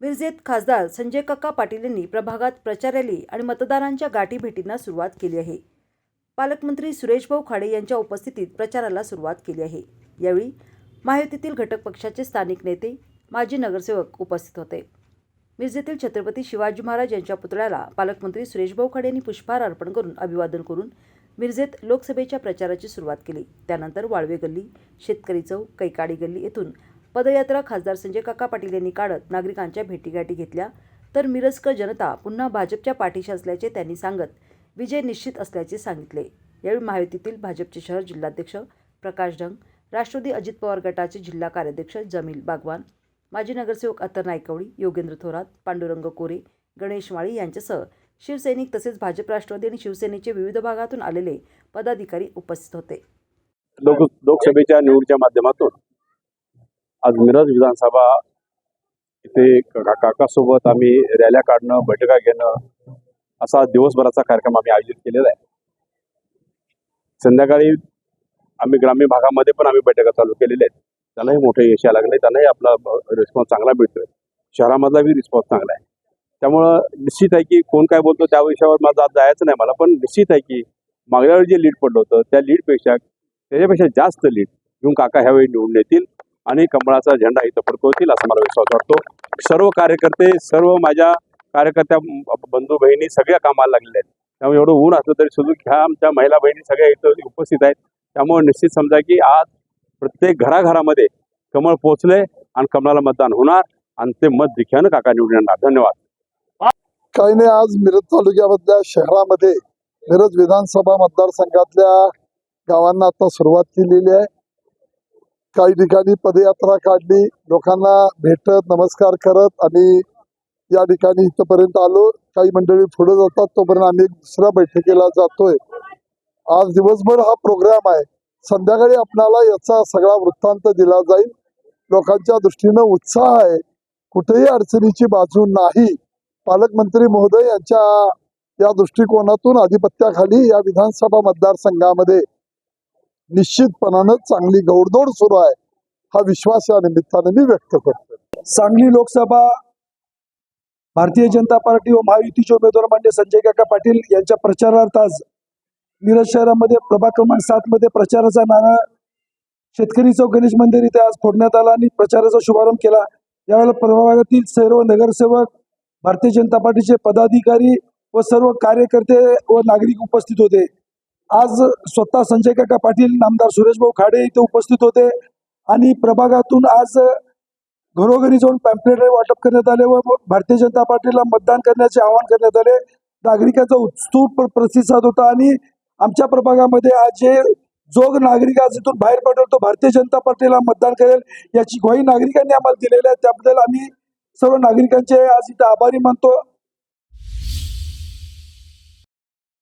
मिरजेत खासदार संजय काका पाटील यांनी प्रभागात प्रचार रॅली आणि मतदारांच्या गाठी भेटींना सुरुवात केली आहे. पालकमंत्री सुरेशभाऊ खाडे यांच्या उपस्थितीत प्रचाराला सुरुवात केली आहे. यावेळी महायुतीतील घटक पक्षाचे स्थानिक नेते माजी नगरसेवक उपस्थित होते. मिरजेतील छत्रपती शिवाजी महाराज यांच्या पुतळ्याला पालकमंत्री सुरेशभाऊ खाडे यांनी पुष्पहार अर्पण करून अभिवादन करून मिरजेत लोकसभेच्या प्रचाराची सुरुवात केली. त्यानंतर वाळवे गल्ली शेतकरी चौक कैकाडी गल्ली येथून पदयात्रा खासदार संजय काका पाटील यांनी काढत नागरिकांच्या भेटीगाठी घेतल्या. तर मिरजकर जनता पुन्हा भाजपच्या पाठीशी असल्याचे त्यांनी सांगत विजय निश्चित असल्याचे सांगितले. यावेळी महायुतीतील भाजपचे शहर जिल्हाध्यक्ष प्रकाश ढंग राष्ट्रवादी अजित पवार गटाचे जिल्हा कार्याध्यक्ष जमील बागवान माजी नगरसेवक अत्तर नायकवडी योगेंद्र थोरात पांडुरंग कोरे गणेश माळी यांच्यासह शिवसैनिक तसेच भाजप राष्ट्रवादी आणि शिवसेनेचे विविध भागातून आलेले पदाधिकारी उपस्थित होते. लोकसभेच्या निवडीच्या माध्यमातून आज मिरज विधानसभा इथे का- काकासोबत आम्ही रॅल्या काढणं बैठका घेणं असा दिवसभराचा कार्यक्रम आम्ही आयोजित केलेला आहे. संध्याकाळी आम्ही ग्रामीण भागामध्ये पण आम्ही बैठका चालू केलेल्या आहेत. त्यालाही मोठे यश यायला लागले त्यांनाही आपला रिस्पॉन्स चांगला भेटतोय. शहरामधला बी रिस्पॉन्स चांगला आहे. त्यामुळं निश्चित आहे की कोण काय बोलतो त्या विषयावर माझं आज जायचं नाही मला पण निश्चित आहे की मागल्या वेळी जे लीड पडलं होतं त्या लीडपेक्षा त्याच्यापेक्षा जास्त लीड घेऊन काका ह्यावेळी निवडून येतील. आणि कमळाचा झेंडा इथं फडकवतील असा मला विश्वास वाटतो. सर्व कार्यकर्ते सर्व माझ्या कार्यकर्त्या बंधू बहिणी सगळ्या कामाला लागलेल्या आहेत. त्यामुळे एवढं ऊन असलं तरी सुद्धा ह्या आमच्या महिला बहिणी सगळ्या इथं उपस्थित आहेत. त्यामुळे निश्चित समजा की आज प्रत्येक घराघरामध्ये कमळ पोचले आणि कमळाला मतदान होणार आणि ते मत दिख्यानं काका निवडून येणार. धन्यवाद. काही नाही आज मिरज तालुक्यामधल्या शहरामध्ये मिरज विधानसभा मतदारसंघातल्या गावांना आता सुरुवात केलेली आहे. काही ठिकाणी पदयात्रा काढली लोकांना भेटत नमस्कार करत आणि या ठिकाणी इथपर्यंत आलो. काही मंडळी पुढे जातात तोपर्यंत आम्ही एक दुसऱ्या बैठकीला जातोय. आज दिवसभर हा प्रोग्राम आहे. संध्याकाळी आपणाला याचा सगळा वृत्तांत दिला जाईल. लोकांच्या दृष्टीनं उत्साह आहे. कुठेही अडचणीची बाजू नाही. पालकमंत्री महोदय यांच्या या दृष्टिकोनातून आधिपत्याखाली या विधानसभा मतदारसंघामध्ये निश्चितपणानं चांगली गौडदौड सुरू आहे हा विश्वास या निमित्ताने मी व्यक्त करतो सांगली लोकसभा भारतीय जनता पार्टी व महायुतीचे उमेदवार मान्य संजय काका पाटील यांच्या प्रचारार्थ आज मिरज शहरामध्ये प्रभाग क्रमांक सात मध्ये प्रचाराचा नाणं शेतकरी चौक गणेश मंदिर इथे आज फोडण्यात आला आणि प्रचाराचा शुभारंभ केला. यावेळेला प्रभागातील सर्व नगरसेवक भारतीय जनता पार्टीचे पदाधिकारी व सर्व कार्यकर्ते व नागरिक उपस्थित होते. आज स्वतः संजय काका पाटील नामदार सुरेशभाऊ खाडे इथे उपस्थित होते आणि प्रभागातून आज घरोघरी जाऊन पॅम्पलेट वाटप करण्यात आले व भारतीय जनता पार्टीला मतदान करण्याचे आवाहन करण्यात आले. नागरिकांचा उत्स्फूर्त प्रतिसाद होता आणि आमच्या प्रभागामध्ये आज जे जो नागरिक आज इथून बाहेर पडेल तो भारतीय जनता पार्टीला मतदान करेल याची ग्वाही नागरिकांनी आम्हाला दिलेली आहे. त्याबद्दल आम्ही सर्व नागरिकांचे आज इथं आभारी मानतो.